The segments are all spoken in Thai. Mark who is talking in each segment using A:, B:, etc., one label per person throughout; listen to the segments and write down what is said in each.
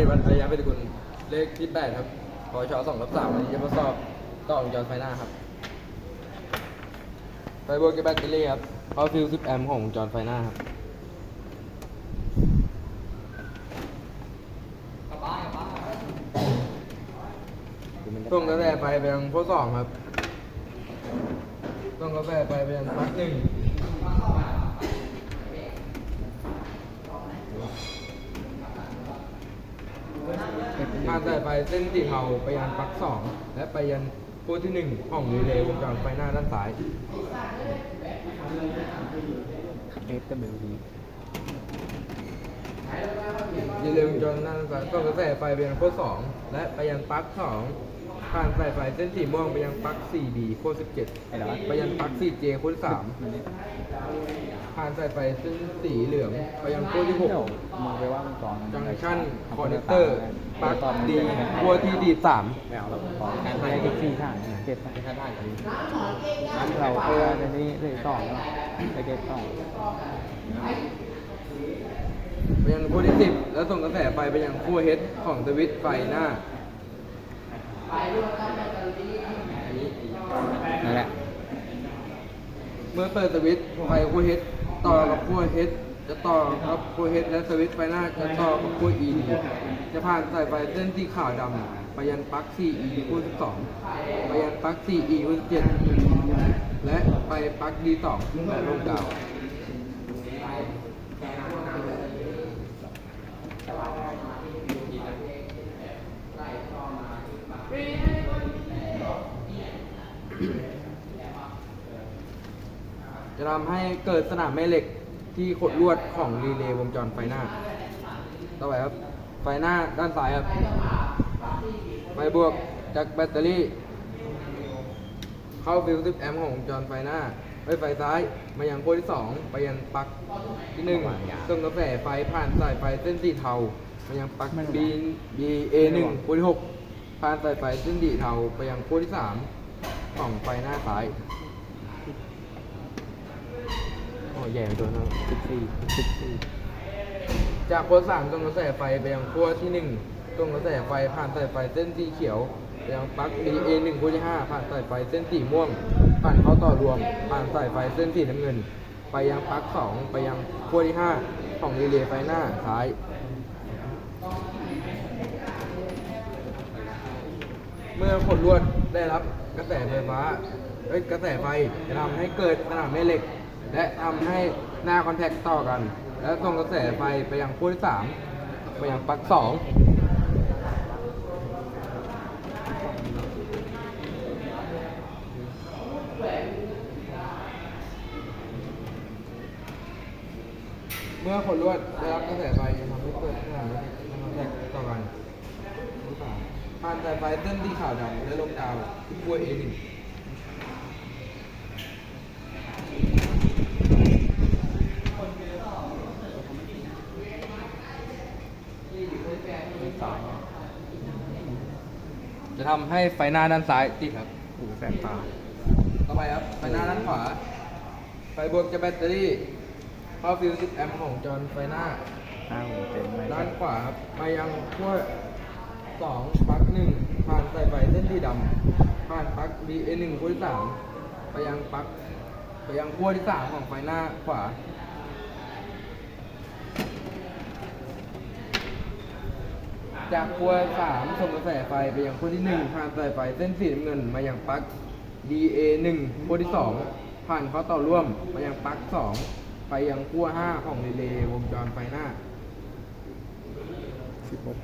A: ริวัน์ระยะเป็นกุลเลขที่ 8 ครับพช2รับ3วันนี้จะมาสอบต่อวงจรไฟหน้าครับ ไฟเบวกกับแบตเตอรี่ครับพราะฟิว10แอมป์ของจรไฟหน้าครับส่งกระแสไฟไปยังโพสต์สองครับส่งกระแสไฟไปยังปลั๊กหนึ่ง ผ่านสายไฟเส้นสีเทาไปยันปลั๊กสองและไปยันโค้ดที่หนึ่งของรีเลย์วงจรไฟหน้าด้านซ้าย
B: เอฟกับเบลดี
A: รีเลย์วงจรหน้าด้านซ้ายก็กระแสไฟไปยันโค้ดสองและไปยันปลั๊กสอง ผ่านสายไฟเส้นสีม่วงไปยังปลั๊ก 4B โคตร17
B: ไอ้เหรอ
A: ไปยังปลั๊ก 4J โคตร3
B: มันเนี่ย
A: ผ่านสายไฟเส้นสีเหลืองไปยังโคตรที่
B: เดี๋ยว
A: 6
B: มึงไปว่ามันก่อน
A: จังชั่นคอนเนคเตอร์ปลั๊กดีบัวที่ดี3
B: ไม่เอาแล้วก่อนการถ่ายที่สี่ถ่ายเก็บไปถ้าได้กันเราเพื่อในนี้เลยสองไปเก็บสอง
A: ไปยังโคตรที่ 10 แล้วส่งกระแสไฟไปยังขั้วเฮดของสวิตช์ไฟหน้า
B: นั่นแหละ
A: เมื่อเปิดสวิตช์ไฟคู่วเฮดต่อกับคู่วเฮดจะต่อกับคู่วเฮดและสวิตช์ไฟหน้าจะต่อกับคู่ว E จะผ่านสายไฟเส้นสีขาวดำไปยังปลั๊ก 4E ขั้ว12ไปยังปลั๊ก 4E ขั้ว17และไปปลั๊ก D2 และลงกาว จะทำให้เกิดสนามแม่เหล็กที่ขดลวดของรีเลย์วงจรไฟหน้า ต่อไปครับ ไฟหน้าด้านซ้ายครับ ไฟบวกจากแบตเตอรี่ เข้าฟิว10แอมป์ของวงจรไฟหน้าไปไฟซ้าย มายังโพลที่ 2 ไปยังปลั๊กที่1ส่งกระแสไฟผ่านสายไฟเส้นสีเทา ไปยังปลั๊ก B B A 1โพลที่ 6 ผ่านสายไฟเส้นสีเทา ไปยังโพลที่ 3 ของไฟหน้าซ้าย โอ้ใหญ่ไปตัวนึง
B: สิบสี่สิบสี่
A: จากขั้วสามตรงกระแสไฟไปยังขั้วที่หนึ่งตรงกระแสไฟผ่านสายไฟเส้นสีเขียวไปยังปลั๊ก DA หนึ่งขั้วที่ห้าผ่านสายไฟเส้นสีม่วงผ่านเข้าต่อรวม ผ่านสายไฟเส้นสีน้ำเงิน ไปยังปลั๊กสองไปยังขั้วที่ห้าของรีเลย์ไฟหน้าซ้ายเมื่อขดลวดได้รับกระแสไฟฟ้าเอ้กระแสไฟจะทำให้เกิดสนามแม่เหล็ก และทำให้หน้าคอนแทคต่อกัน แล้วส่งกระแสไฟไปยังขั้วที่สามไปยังปลั๊กสองเมื่อขดลวดได้รับกระแสไฟจะทำให้เกิดสนามแม่เหล็กและคอนแทคต่อกันผ่านสายไฟเส้นที่ขาวดำและลงดาวที่ขั้วเอหนึ่ง
B: สอง
A: จะทำ ให้ไฟหน้าด้านซ้ายติดครับ
B: หูแสบตา
A: ต่อไปครับไฟหน้าด้านขวา ไฟบวกจากแบตเตอรี่เข้าฟิว10แอมป์ของจอไฟหน้า
B: ห้าหูเต็มเลย
A: ด้านขวาครับมายังขั้วสองปลั๊กหนึ่งผ่านสายไฟเส้นสีดำผ่านปลั๊ก B A หนึ่งขั้วที่สามไปยังปลั๊กไปยังขั้วที่สามของไฟหน้าขวา จากขั้วสามส่งกระแสไฟไปยังขั้วที่หนึ่งผ่านสายไฟเส้นสีน้ำเงินมายังปลั๊ก D A หนึ่งขั้วที่สองผ่านเข้าต่อร่วมมายังปลั๊กสองไปยังขั้วห้าของรีเลย์วงจรไฟหน้า
B: สิบหก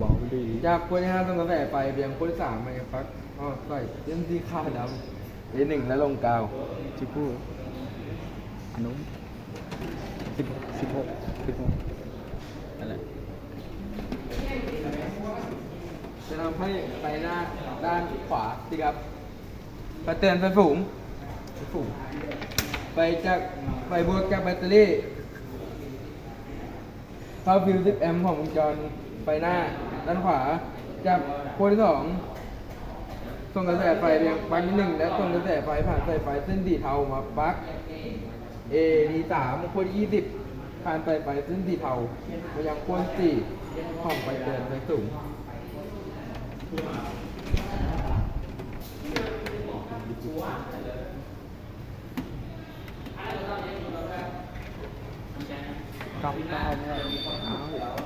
B: บอลดี
A: จากขั้วที่ห้าส่งกระแสไฟไปยังขั้วที่สามมายังปลั๊กอ๋อใส่เส้นสีขาวดำ A หนึ่งและลงกาว
B: สิบหกอันนู้นสิบสิบหกสิบหกนั่นแหละ
A: จะทำให้ไฟหน้าด้านขวาสิครับไฟเตือนไฟฝูงไฟฝูงไฟจากไฟบวกจากแบตเตอรี่เข้าฟิว10แอมป์ของวงจรไฟหน้าด้านขวาจากขั้วที่สอง ส่งกระแสไฟไปยังปลั๊กที่หนึ่งและส่งกระแสไฟผ่านสายไฟเส้นสีเทามาปลั๊ก A D สามขั้วยี่สิบผ่านสายไฟเส้นสีเทามายังขั้วสี่ของไฟเตือนไฟสูง
B: ก้าเก้าเนี่ยเอา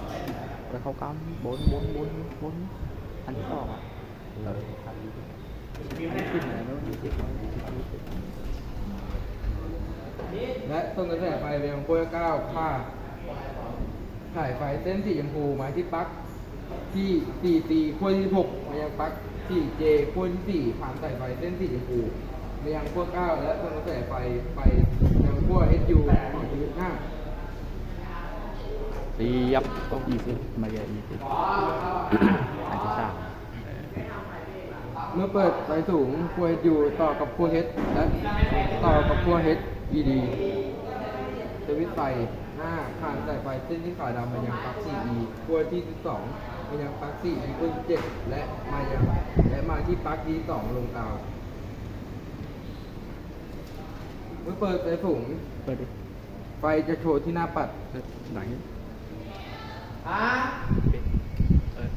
B: ไปเข้าก้าบนบนบนบนอันที่สองอะ
A: และส่งกระแสไฟไปยังขั้วเก้าผ่าถ่ายไฟเส้นสีชมพูมาที่ปลั๊กที่สี่สี่ขั้วที่หกมายังปลั๊กที่เจขั้วที่สี่ผ่านสายไฟเส้นสีชมพูมายังขั้วเก้าและส่งกระแสไฟไปยังขั้ว HU ของชีวิตห้า
B: ตียับต้องยี่สิบมาเยอะยี่สิบอันที่สาม
A: เมื่อเปิดไฟสูงขั้ว HU ต่อกับขั้ว H และต่อกับขั้ว H ED สวิตช์ไฟหน้าผ่านสายไฟเส้นที่ขาวดำมายังปลั๊ก 4E ขั้วที่ 12 มายังปลั๊ก 4E ขั้วที่7และมายังและมาที่ปลั๊ก D2 ลงกาวเมื่อเปิดไฟสูง
B: เปิดดิ
A: ไฟจะโชว์ที่หน้าปัด
B: หลังนี้เออ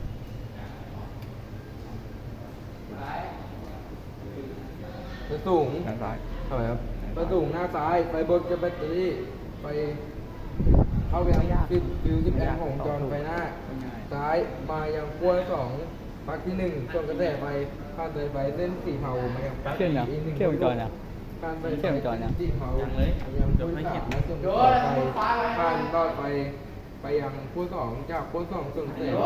A: ไฟสูง
B: ด้านซ้าย
A: ถอยครับไฟสูงหน้าซ้ายไฟบนกับแบตเตอรี่ไฟเข้าไปยังฟิวฟิวสิบแอมป์ของจอไฟหน้า ซ้ายมายังขั้วสองปลั๊กที่หนึ่งส่งกระแสไฟผ่านสายไฟเส้นสีเทามายังปลั๊ก
B: เครื่องยัง
A: อีกหนึ่ง
B: เครื่องวงจรยัง
A: ผ่านสายไฟ
B: เครื่องวงจรยัง
A: สีเทามายังขั้วสามและส่งกระแสไฟผ่านหลอดไฟ ไปยังขั้วสองจากขั้วสองส่งกระแสไฟ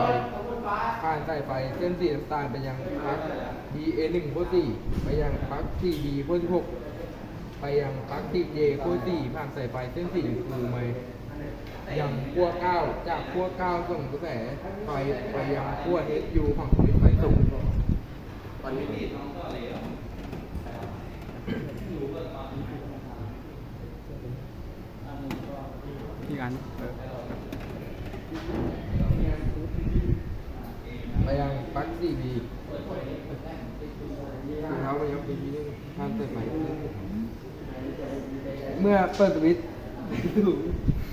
A: ผ่านสายไฟเส้นสีน้ำตาลไปยังปลั๊ก DA หนึ่งขั้วสี่ไปยังปลั๊ก 4B ขั้วสิบหกไปยังปลั๊ก 4J ขั้วสี่ผ่านสายไฟเส้นสีชมพูมายังขั้วเก้าจากขั้วเก้าส่งกระแสไฟไปยังขั้วเอสยูของสวิตช์ไฟสูง
B: อีกอันเออ
A: ไป ยังปลั๊กซีบีถุงเท้าไปยังปีนี้ทำเสร็จไหมเมื่อเปิดสวิตช์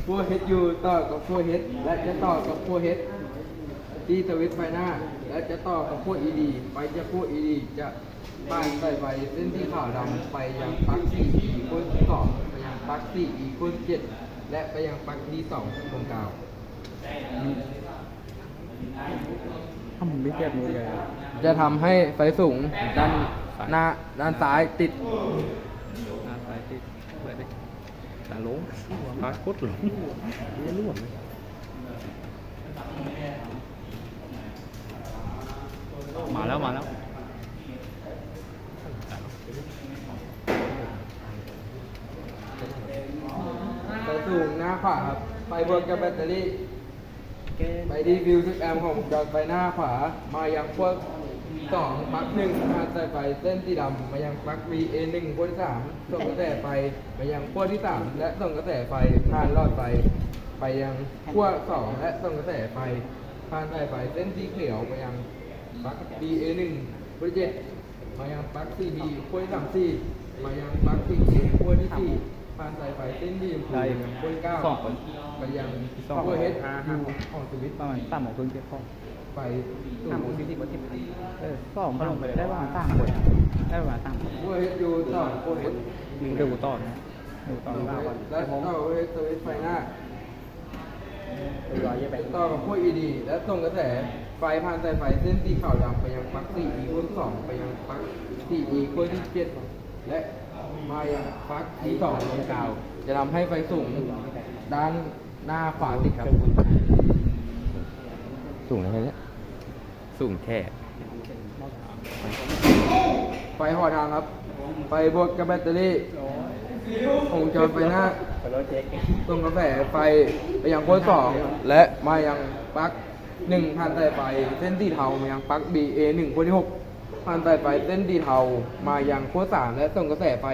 A: ขั้วเฮดยูต่อกับขั้วเฮดและจะต่อกับขั้วเฮดที่สวิตช์ไฟหน้า และจะต่อกับขั้ว ED ไปจะขั้ว ED จะผ่านสายไฟเส้นที่ขาวดำไปยังปลั๊ก 4E ขั้วที่สองไปยังปลั๊ก 4E ขั้วที่เจ็ดและไปยังปลั๊ก D2 ตรงกลาง
B: ถ้ามันไม่เทียบมือเลยอะ
A: จะทำให้ไฟสูงด้าน
B: ซ้าย
A: หน้าด้านซ้ายติด
B: หน้าซ้ายติดเปิดดิหลังลงพาโคตรหลงไม่ร่วงเลยมาแล้วมาแล้ว
A: ไฟสูงหน้าขวาครับ ไฟบนกับแบตเตอรี่ ไปที่ฟิวสิบแอมป์ของจอไฟหน้าขวา มายังพวกสองปักหนึ่งผ่านสายไฟเส้นสีดำมายังปัก VA หนึ่งขั้วที่สามส่งกระแสไฟมายังขั้วที่สามและส่งกระแสไฟผ่านหลอดไฟไปยังขั้วสองและส่งกระแสไฟผ่านสายไฟเส้นสีเขียวมายังปัก VA หนึ่งขั้วที่เจ็ดมายังปัก CB ขั้วที่สามสี่มายังปัก CA ขั้วที่สี่ ผ่านสายไฟเส้นสีชมพู
B: ได้
A: ขั้วที่เก้า
B: สองคน
A: ไปยัง
B: สอง
A: ขั้วเฮด
B: ห้า
A: ยู
B: ห้า
A: ของสวิตช์
B: ประมาณสามโมงครึ่งเจ็ดข้อ
A: ไป
B: ห้าโมงสี่สิบกว่าสิบเออสองพันลงไปได้ประมาณสามคนได้ประมาณสามคน
A: ขั้วเฮดยูต่อขั้วเฮด
B: มึงเดี๋ยวกูต่อนะเดี๋ยวกูต่อหน้าก่อน
A: และต่อขั้วเฮดสวิตช์ไฟหน้า
B: ร้อยยี่สิบ
A: ต่อกับขั้ว ED และส่งกระแสไฟผ่านสายไฟเส้นสีขาวดำไปยังปลั๊ก 4E ขั้วที่สองไปยังปลั๊ก 4E ขั้วที่เจ็ดและ มายังปลั๊กที่สองตรงกลางจะทำให้ไฟสูงด้านหน้าขวาติดครับ
B: สูงเลยเนี่ยสูงแค่
A: ไฟห่อทางครับ ไฟบวกกับแบตเตอรี่ของจอไฟหน้า
B: ไปรถเจ๊ก
A: ส่งกระแสไฟไปยังโค้ดสองและมายังปลั๊กหนึ่งผ่านสายไฟเส้นสีเทามายังปลั๊ก BA หนึ่งโค้ดที่หก ผ่านสายไฟเส้นสีเทามายังโค้ดสามและส่งกระแสไฟ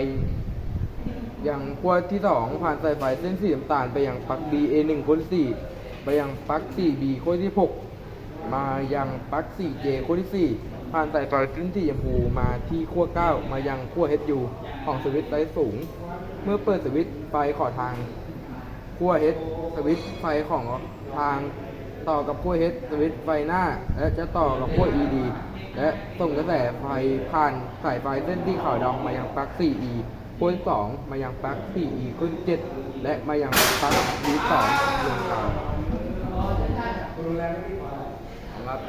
A: ยังโค้ดที่สองผ่านสายไฟเส้นสีน้ำตาลไปยังปลั๊ก BA หนึ่งโค้ดที่สี่ไปยังปลั๊ก 4B โค้ดที่หกมายังปลั๊ก 4J โค้ดที่สี่ผ่านสายไฟขึ้นสีชมพูมาที่ขั้วเก้ามายังขั้ว HU ของสวิตช์ไร้สูง เมื่อเปิดสวิตช์ไฟขอทางขั้ว H สวิตช์ไฟของทาง ต่อกับขั้ว H สวิตไฟหน้า และจะต่อกับขั้ว ED และส่งกระแสไฟผ่านสายไฟเส้นที่ขาวดำมายังปลั๊ก 4E ขั้ว2มายังปลั๊ก 4E ขึ้น7และมายังปลั๊ก D2 ลงกลางครับ